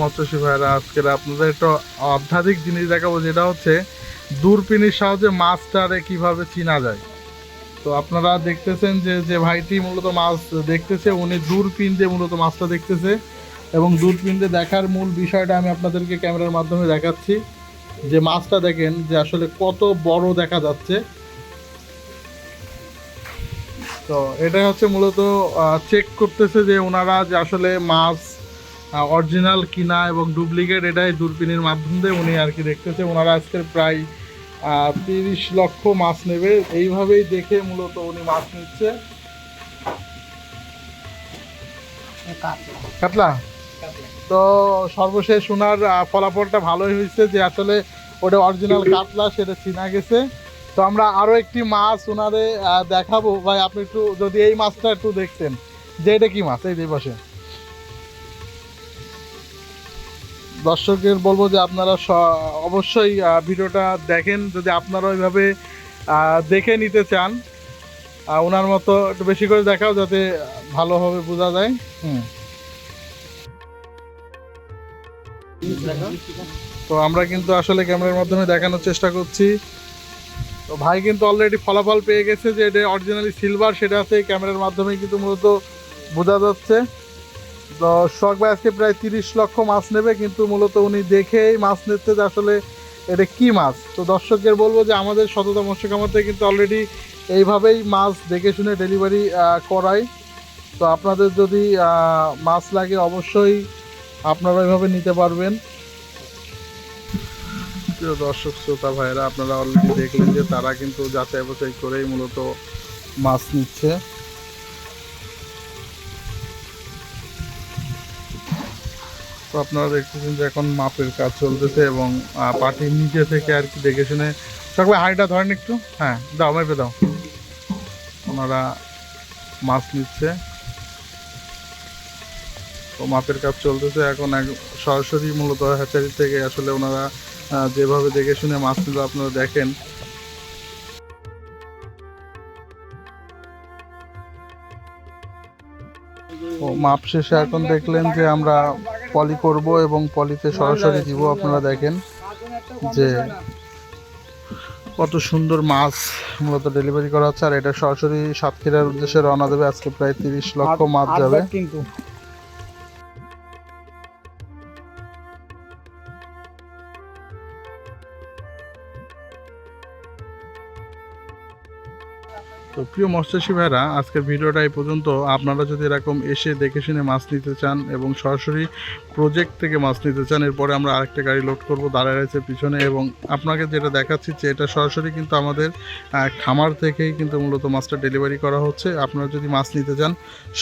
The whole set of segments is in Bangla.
মৎস্যশী ভাইরা আজকের আপনাদের একটা অধ্যাত্মিক জিনিস দেখাবো, যেটা হচ্ছে দূরপিনির সাহায্যে মাছটারে কীভাবে চিনা যায়। তো আপনারা দেখতেছেন যে যে ভাইটি মূলত মাছ দেখতেছে, উনি দূরপিন দিয়ে মূলত মাছটা দেখতেছে। এবং দূরপিন দিয়ে দেখার মূল বিষয়টা আমি আপনাদেরকে ক্যামেরার মাধ্যমে দেখাচ্ছি, যে মাছটা দেখেন যে আসলে কত বড় দেখা যাচ্ছে। তো এটা হচ্ছে মূলত চেক করতেছে যে ওনারা যে আসলে মাছ অরিজিনাল কিনা এবং ডুপ্লিকেট এটাই দূরবীনের মাধ্যম দিয়ে উনি আর কি দেখতেছে। ওনারা আজকের প্রায় তিরিশ লক্ষ মাছ নেবে। এইভাবেই দেখে মূলত উনি মাছ নিচ্ছে। কাতলা। তো সর্বশেষ ওনার ফলাফলটা ভালোই হয়েছে যে আসলে ওটা অরিজিনাল কাতলা সেটা চিনা গেছে। তো আমরা আরও একটি মাছ ওনারে দেখাবো। ভাই আপনি একটু যদি এই মাছটা একটু দেখতেন। যে এটা কি মাছ? এই যে বসে দর্শকের বলব যে আপনারা অবশ্যই ভিডিওটা দেখেন, যদি আপনারা ওইভাবে দেখে নিতে চান ওনার মতো একটু বেশি করে দেখাও যাতে ভালোভাবে বোঝা যায়। হুম। তো আমরা কিন্তু আসলে ক্যামেরার মাধ্যমে দেখানোর চেষ্টা করছি। তো ভাই কিন্তু অলরেডি ফলাফল পেয়ে গেছে যে এটা অরিজিনালি সিলভার সেটা আছে ক্যামেরার মাধ্যমে কিন্তু মূলত বোঝা যাচ্ছে। শখ ভাই, আজকে প্রায় তিরিশ লক্ষ মাছ নেবে, কিন্তু মূলত উনি দেখেই মাছ নিচ্ছে যে আসলে এটা কি মাছ। তো দর্শকদের বলব যে আমাদের সততা মৎস্য থেকে কিন্তু অলরেডি এইভাবেই মাছ দেখে শুনে ডেলিভারি করাই। তো আপনাদের যদি মাছ লাগে অবশ্যই আপনারা এইভাবে নিতে পারবেন। দর্শক, শ্রোতা ভাইরা আপনারা অলরেডি দেখলেন যে তারা কিন্তু যাচাই বাছাই করেই মূলত মাছ নিচ্ছে। তো আপনারা দেখতেছেন যে এখন মাপের কাজ চলতেছে এবং পাটির নিচে থেকে আর কি দেখে শুনে সবাই হাইটা ধরেন একটু। হ্যাঁ দাও, মেপে দাও। ওনারা মাছ নিচ্ছে। তো মাপের কাজ চলতেছে। এখন এক- সরাসরি মূলত হ্যাচারি থেকে আসলে ওনারা যেভাবে দেখে শুনে মাছ নিল, আপনারা দেখেন। মাপ শেষে এখন দেখলেন যে আমরা পলি করব এবং পলিতে সরাসরি দিব। আপনারা দেখেন যে কত সুন্দর মাছ মূলত ডেলিভারি করা হচ্ছে। আর এটা সরাসরি সাতক্ষীরার উদ্দেশ্যে রওনা দেবে। আজকে প্রায় তিরিশ লক্ষ মাছ যাবে। কিন্তু। তো প্রিয় মৎস্যশী ভাইরা, আজকের ভিডিওটা এই পর্যন্ত। আপনারা যদি এরকম এসে দেখে শুনে মাছ নিতে চান এবং সরাসরি প্রজেক্ট থেকে মাছ নিতে চান, এরপরে আমরা আরেকটা গাড়ি লোড করব, দাঁড়ায় রয়েছে পিছনে এবং আপনাকে যেটা দেখাচ্ছি যে এটা সরাসরি কিন্তু আমাদের খামার থেকেই কিন্তু মূলত মাছটা ডেলিভারি করা হচ্ছে। আপনারা যদি মাছ নিতে চান,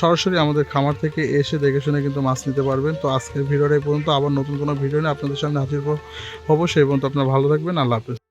সরাসরি আমাদের খামার থেকে এসে দেখে শুনে কিন্তু মাছ নিতে পারবেন। তো আজকের ভিডিওটা এই পর্যন্ত। আবার নতুন কোনো ভিডিও নিয়ে আপনাদের সামনে হাজির হব। সেই পর্যন্ত আপনারা ভালো থাকবেন। আল্লাহ হাফেজ।